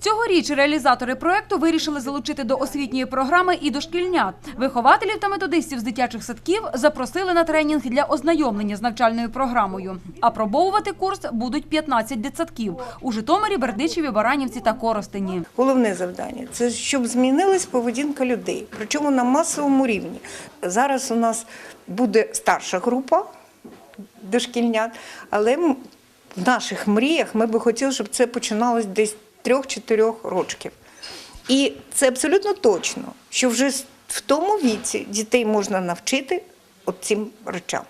Цьогоріч реалізатори проекту вирішили залучити до освітньої програми і дошкільнят. Вихователів та методистів з дитячих садків запросили на тренінг для ознайомлення з навчальною програмою. Апробовувати курс будуть 15 дитсадків у Житомирі, Бердичеві, Баранівці та Коростені. Головне завдання це щоб змінилась поведінка людей, причому на масовому рівні. Зараз у нас буде старша група дошкільнят, але в наших мріях ми би хотіли, щоб це починалось десь трьох-чотирьох років. І це абсолютно точно, що вже в тому віці дітей можна навчити цим речам.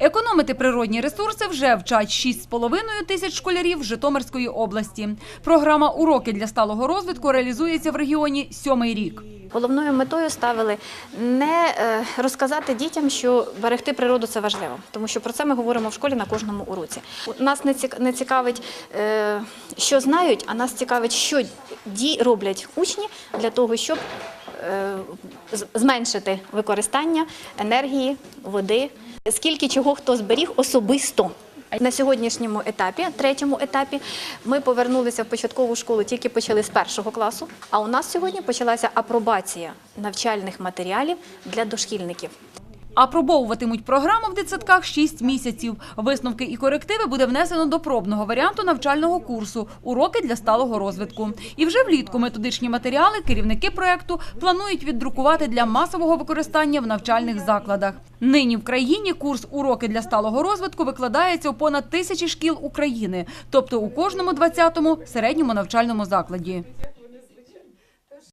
Економити природні ресурси вже вчать 6,5 тисяч школярів Житомирської області. Програма «Уроки для сталого розвитку» реалізується в регіоні сьомий рік. Головною метою ставили не е, розказати дітям, що берегти природу це важливо, тому що про це ми говоримо в школі на кожному уроці. Нас не цік- не цікавить, е, що знають, а нас цікавить, що роблять учні для того, щоб зменшити використання енергії, води, скільки чого хто зберіг особисто. На сьогоднішньому етапі, третьому етапі, ми повернулися в початкову школу, тільки почали з першого класу. А у нас сьогодні почалася апробація навчальних матеріалів для дошкільників. Апробовуватимуть програму в дитсадках 6 місяців. Висновки і корективи буде внесено до пробного варіанту навчального курсу «Уроки для сталого розвитку». І вже влітку методичні матеріали керівники проекту планують віддрукувати для масового використання в навчальних закладах. Нині в країні курс «Уроки для сталого розвитку» викладається у понад тисячі шкіл України, тобто у кожному 20-му середньому навчальному закладі.